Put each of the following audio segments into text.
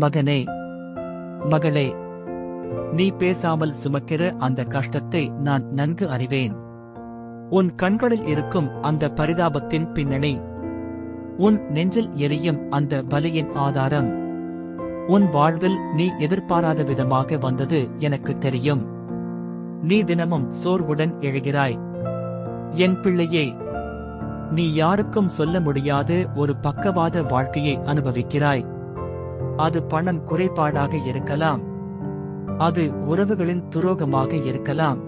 மகனே மகளே நீ பேசாமல் சுமக்கிற அந்த கஷ்டத்தை நான் நன்கு அறிவேன். உன் கண்களில் இருக்கும் அந்த பரிதாபத்தின் பின்னணி உன் நெஞ்சில் எரியும் அந்த வலியின் ஆதாரம் உன் வாழ்வில் நீ எதிர்பாராத விதமாக வந்தது எனக்கு தெரியும். நீ தினமும் சோர்வுடன் எழுகிறாய். என் பிள்ளையே நீ யாருக்கும் சொல்ல முடியாத ஒரு பக்கவாத வாழ்க்கையை அனுபவிக்கிறாய். அது பணம் குறைபாடாக இருக்கலாம். அது உறவுகளின் துரோகமாக இருக்கலாம்.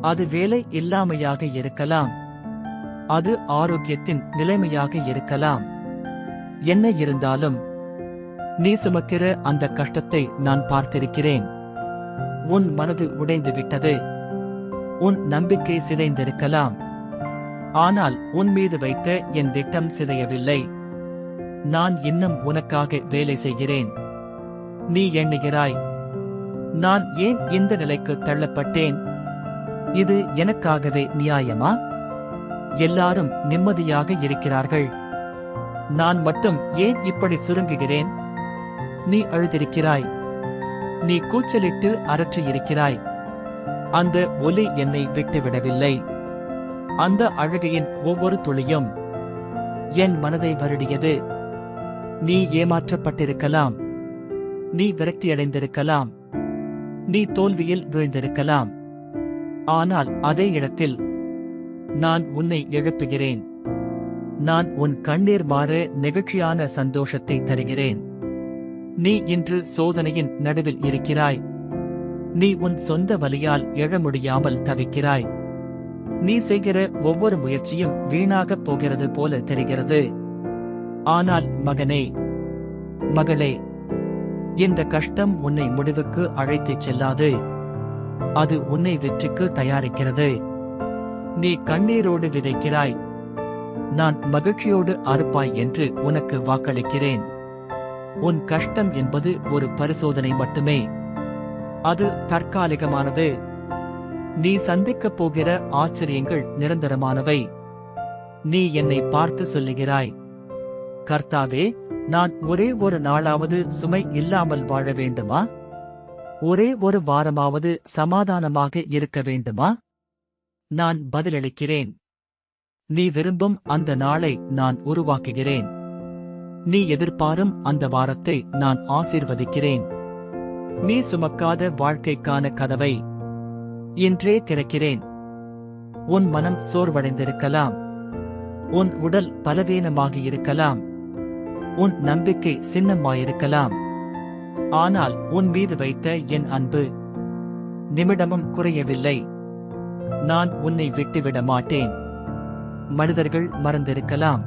அது வேலை இல்லாமையாக இருக்கலாம். அது ஆரோக்கியத்தின் நிலைமையாக இருக்கலாம். என்ன இருந்தாலும் நீ சுமக்கிற அந்த கஷ்டத்தை நான் பார்த்திருக்கிறேன். உன் மனது உடைந்து விட்டது உன் நம்பிக்கை சிதைந்திருக்கலாம். ஆனால் உன் மீது வைத்த என் திட்டம் சிதையவில்லை. நான் இன்னும் உனக்காக வேலை செய்கிறேன். நீ எண்ணுகிறாய் நான் ஏன் இந்த நிலைக்கு தள்ளப்பட்டேன்? இது எனக்காகவே நியாயமா? எல்லாரும் நிம்மதியாக இருக்கிறார்கள். நான் மட்டும் ஏன் இப்படி சுருங்குகிறேன்? நீ அழுதிருக்கிறாய். நீ கூச்சலிட்டு அரற்றியிருக்கிறாய். அந்த ஒலி என்னை விட்டுவிடவில்லை. அந்த அழகையின் ஒவ்வொரு துளியும் என் மனதை வருடியது. நீ ஏமாற்றப்பட்டிருக்கலாம். நீ விரக்தியடைந்திருக்கலாம். நீ தோல்வியில் வீழ்ந்திருக்கலாம். ஆனால் அதே இடத்தில் நான் உன்னை எழுப்புகிறேன். நான் உன் கண்ணீர் மாற நெகிழ்ச்சியான சந்தோஷத்தை தருகிறேன். நீ இன்று சோதனையின் நடுவில் இருக்கிறாய். நீ உன் சொந்த வலியால் எழ முடியாமல் தவிக்கிறாய். நீ செய்கிற ஒவ்வொரு முயற்சியும் வீணாகப் போகிறது போல தெரிகிறது. ஆனால் மகனே மகளே இந்த கஷ்டம் உன்னை முடிவுக்கு அழைத்துச் செல்லாது. அது உன்னை வெற்றிக்கு தயாரிக்கிறது. நீ கண்ணீரோடு விதைக்கிறாய். நான் மகிழ்ச்சியோடு அறுப்பாய் என்று உனக்கு வாக்களிக்கிறேன். உன் கஷ்டம் என்பது ஒரு பரிசோதனை மட்டுமே. அது தற்காலிகமானது. நீ சந்திக்கப் போகிற ஆச்சரியங்கள் நிரந்தரமானவை. நீ என்னை பார்த்து சொல்லுகிறாய். கர்த்தாவே நான் ஒரே ஒரு நாளாவது சுமை இல்லாமல் வாழ வேண்டுமா? ஒரே ஒரு வாரமாவது சமாதானமாக இருக்க வேண்டுமா? நான் பதிலளிக்கிறேன். நீ விரும்பும் அந்த நாளை நான் உருவாக்குகிறேன். நீ எதிர்பாரும் அந்த வாரத்தை நான் ஆசீர்வதிக்கிறேன். நீ சுமக்காத வாழ்க்கைக்கான கதவை இன்றே திறக்கிறேன். உன் மனம் சோர்வடைந்திருக்கலாம். உன் உடல் பலவீனமாகி இருக்கலாம் உன் நம்பிக்கை சின்னமாயிருக்கலாம். ஆனால் உன் மீது வைத்த என் அன்பு நிமிடமும் குறையவில்லை. நான் உன்னை விட்டுவிட மாட்டேன். மனிதர்கள் மறந்திருக்கலாம்.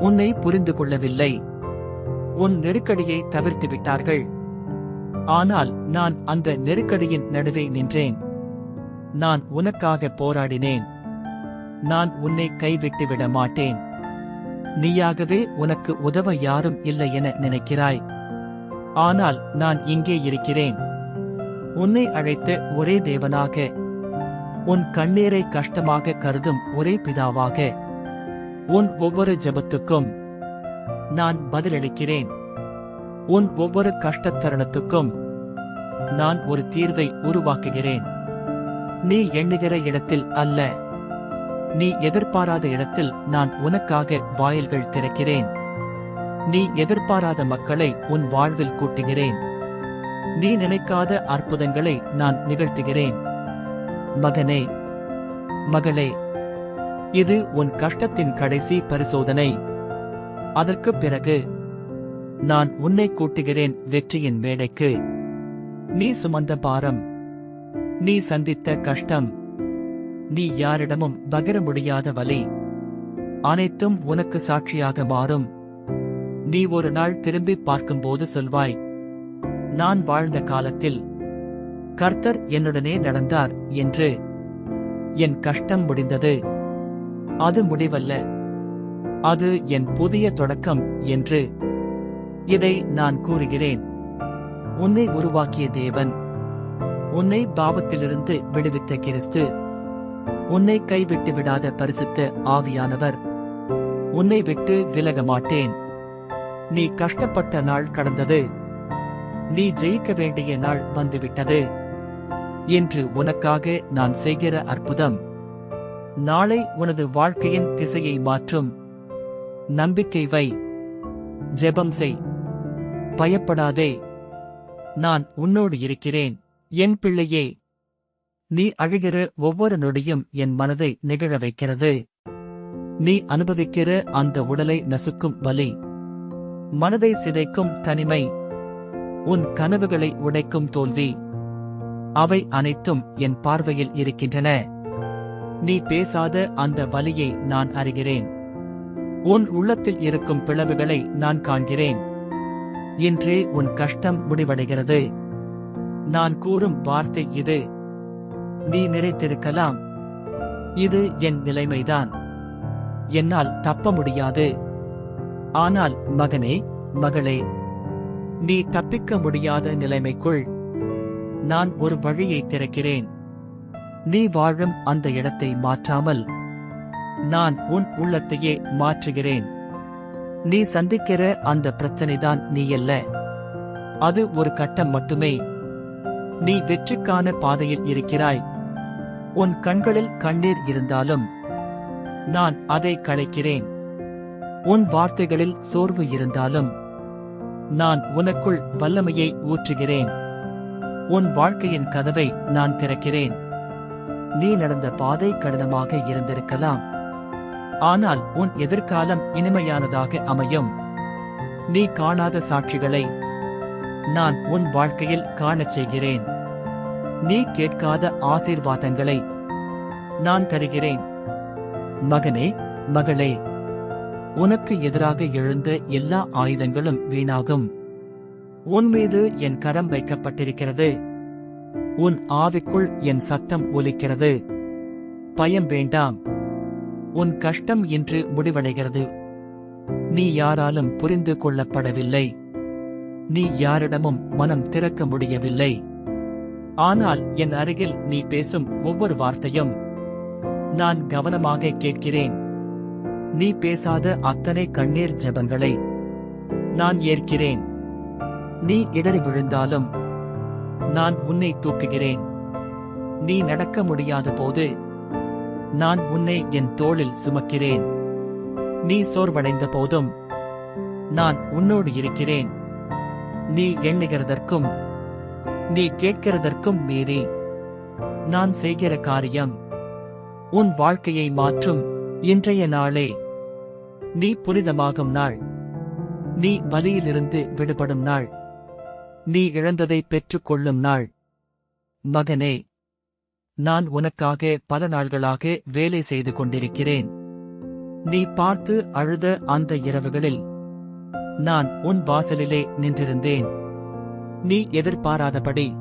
உன்னை புரிந்து கொள்ளவில்லை. உன் நெருக்கடியை தவிர்த்து விட்டார்கள். ஆனால் நான் அந்த நெருக்கடியின் நடுவே நின்றேன். நான் உனக்காக போராடினேன். நான் உன்னை கைவிட்டு விட மாட்டேன். நீயாகவே உனக்கு உதவ யாரும் இல்லை என நினைக்கிறாய். ஆனால் நான் இங்கே இருக்கிறேன். உன்னை அழைத்த ஒரே தேவனாக. உன் கண்ணீரை கஷ்டமாக கருதும் ஒரே பிதாவாக. உன் ஒவ்வொரு ஜெபத்துக்கும் நான் பதிலளிக்கிறேன். உன் ஒவ்வொரு கஷ்டத் தருணத்துக்கும் நான் ஒரு தீர்வை உருவாக்குகிறேன். நீ எண்ணுகிற இடத்தில் அல்ல. நீ எதிர்பாராத இடத்தில் நான் உனக்காக வாயில்கள் திறக்கிறேன். நீ எதிர்பாராத மக்களை உன் வாழ்வில் கூட்டுகிறேன். நீ நினைக்காத அற்புதங்களை நான் நிகழ்த்துகிறேன். மகனே மகளே இது உன் கஷ்டத்தின் கடைசி பரிசோதனை. அதற்குப் பிறகு நான் உன்னை கூட்டுகிறேன் வெற்றியின் மேடைக்கு. நீ சுமந்த பாரம் நீ சந்தித்த கஷ்டம் நீ யாரிடமும் பகிர முடியாத வலி அனைத்தும் உனக்கு சாட்சியாக மாறும். நீ ஒரு நாள் திரும்பி பார்க்கும்போது சொல்வாய் நான் வாழ்ந்த காலத்தில் கர்த்தர் என்னுடனே நடந்தார் என்று. என் கஷ்டம் முடிந்தது. அது முடிவல்ல. அது என் புதிய தொடக்கம் என்று. இதை நான் கூறுகிறேன். உன்னை உருவாக்கிய தேவன் உன்னை பாவத்திலிருந்து விடுவித்த கிறிஸ்து. உன்னை கைவிட்டு விடாத பரிசுத்த ஆவியானவர். உன்னை விட்டு விலக மாட்டேன் நீ கஷ்டப்பட்ட நாள் கடந்தது. நீ ஜெயிக்க வேண்டிய நாள் வந்துவிட்டது. என்று உனக்காக நான் செய்கிற அற்புதம். நாளை உனது வாழ்க்கையின் திசையை மாற்றும். நம்பிக்கை வை. ஜெபம் செய். பயப்படாதே. நான் உன்னோடு இருக்கிறேன். என் பிள்ளையே நீ அழுகிற ஒவ்வொரு நொடியும் என் மனதை நிகழ வைக்கிறது. நீ அனுபவிக்கிற அந்த உடலை நசுக்கும் வலி. மனதை சிதைக்கும் தனிமை. உன் கனவுகளை உடைக்கும் தோல்வி. அவை அனைத்தும் என் பார்வையில் இருக்கின்றன. நீ பேசாத அந்த வலியை நான் அறிகிறேன். உன் உள்ளத்தில் இருக்கும் பிளவுகளை நான் காண்கிறேன். இன்றே உன் கஷ்டம் முடிவடைகிறது. நான் கூறும் வார்த்தை இது. நீ நினைத்திருக்கலாம். இது என் நிலைமைதான். என்னால் தப்ப முடியாது. ஆனால் மகனே மகளே நீ தப்பிக்க முடியாத நிலைமைக்குள் நான் ஒரு வழியை திறக்கிறேன். நீ வாழும் அந்த இடத்தை மாற்றாமல் நான் உன் உள்ளத்தையே மாற்றுகிறேன். நீ சந்திக்கிற அந்த பிரச்சனைதான் நீ அல்ல. அது ஒரு கட்டம் மட்டுமே. நீ வெற்றிக்கான பாதையில் இருக்கிறாய். உன் கண்களில் கண்ணீர் இருந்தாலும் நான் அதை களைக்கிறேன் உன் வார்த்தைகளில் சோர்வு இருந்தாலும் நான் உனக்குள் வல்லமையை ஊற்றுகிறேன். உன் வாழ்க்கையின் கதவை நான் திறக்கிறேன். நீ நடந்த பாதை கடினமாக இருந்திருக்கலாம். ஆனால் உன் எதிர்காலம் இனிமையானதாக அமையும். நீ காணாத சாட்சிகளை நான் உன் வாழ்க்கையில் காணச் செய்கிறேன். நீ கேட்காத ஆசீர்வாதங்களை நான் தருகிறேன். மகனே மகளே உனக்கு எதிராக எழுந்த எல்லா ஆயுதங்களும் வீணாகும். உன் மீது என் கரம் வைக்கப்பட்டிருக்கிறது. உன் ஆவிக்குள் என் சத்தம் ஒலிக்கிறது. பயம் வேண்டாம். உன் கஷ்டம் இன்று முடிவடைகிறது. நீ யாராலும் புரிந்து கொள்ளப்படவில்லை. நீ யாரிடமும் மனம் திறக்க முடியவில்லை. ஆனால் என் அருகில் நீ பேசும் ஒவ்வொரு வார்த்தையும் நான் கவனமாக கேட்கிறேன். நீ பேசாத அத்தனை கண்ணீர் ஜெபங்களை நான் ஏற்கிறேன். நீ இடறி விழுந்தாலும் நான் உன்னை தூக்குகிறேன். நீ நடக்க முடியாத போது நான் உன்னை என் தோளில் சுமக்கிறேன். நீ சோர்வடைந்த போதும் நான் உன்னோடு இருக்கிறேன். நீ எண்ணுகிறதற்கும் நீ கேட்கிறதற்கும் மீறி. நான் செய்கிற காரியம். உன் வாழ்க்கையை மாற்றும். இன்றைய நாளே. நீ புனிதமாகும் நாள். நீ வலியிலிருந்து விடுபடும் நாள். நீ இழந்ததை பெற்றுக்கொள்ளும் நாள். மகனே நான் உனக்காக பல நாள்களாக வேலை செய்து கொண்டிருக்கிறேன். நீ பார்த்து அழுத அந்த இரவுகளில். நான் உன் வாசலிலே நின்றிருந்தேன். நீ எதிர்பாராதபடி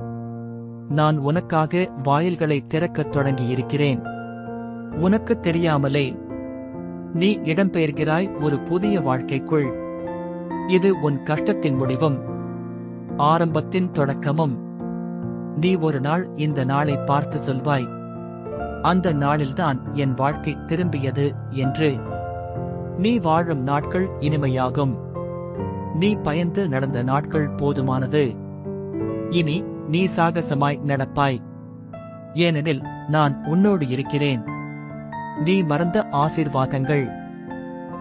நான் உனக்காக வாயில்களை திறக்கத் தொடங்கியிருக்கிறேன். உனக்கு தெரியாமலே நீ இடம்பெயர்கிறாய் ஒரு புதிய வாழ்க்கைக்குள். இது உன் கஷ்டத்தின் முடிவும். ஆரம்பத்தின் தொடக்கமும். நீ ஒரு நாள் இந்த நாளை பார்த்து சொல்வாய். அந்த நாளில்தான் என் வாழ்க்கை திரும்பியது என்று. நீ வாழும் நாட்கள் இனிமையாகும். நீ பயந்து நடந்த நாட்கள் போதுமானது. இனி நீ சாகசமாய் நடப்பாய். ஏனெனில் நான் உன்னோடு இருக்கிறேன். நீ மறந்த ஆசீர்வாதங்கள்.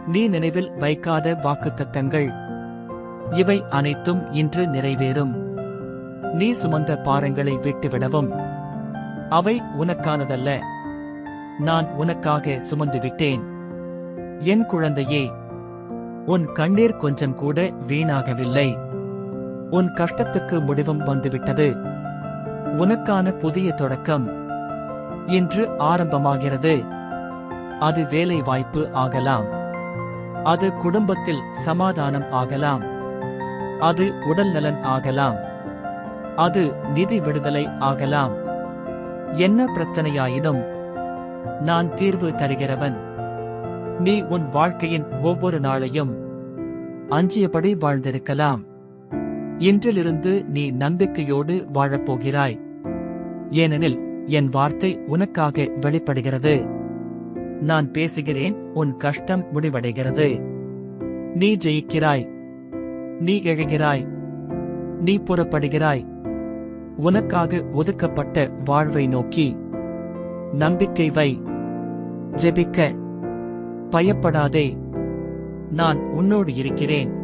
நீ நினைவில் வைக்காத வாக்குத்தத்தங்கள். இவை அனைத்தும் இன்று நிறைவேறும். நீ சுமந்த பாரங்களை விட்டுவிடவும். அவை உனக்கானதல்ல. நான் உனக்காக சுமந்து விட்டேன். என் குழந்தையே உன் கண்ணீர் கொஞ்சம் கூட வீணாகவில்லை. உன் கஷ்டத்துக்கு முடிவும் வந்துவிட்டது. உனக்கான புதிய தொடக்கம் இன்று ஆரம்பமாகிறது. அது வேலை வாய்ப்பு ஆகலாம். அது குடும்பத்தில் சமாதானம் ஆகலாம். அது உடல் நலன் ஆகலாம். அது நிதி விடுதலை ஆகலாம். என்ன பிரச்சனையாயினும் நான் தீர்வு தருகிறவன். நீ உன் வாழ்க்கையின் ஒவ்வொரு நாளையும் அஞ்சியபடி வாழ்ந்திருக்கலாம். இன்றிலிருந்து நீ நம்பிக்கையோடு வாழப்போகிறாய். ஏனெனில் என் வார்த்தை உனக்காக வெளிப்படுகிறது. நான் பேசுகிறேன் உன் கஷ்டம் முடிவடைகிறது. நீ ஜெயிக்கிறாய். நீ எழுகிறாய். நீ புறப்படுகிறாய். உனக்காக ஒதுக்கப்பட்ட வாழ்வை நோக்கி. நம்பிக்கை வை. ஜெபிக்க. பயப்படாதே. நான் உன்னோடு இருக்கிறேன்.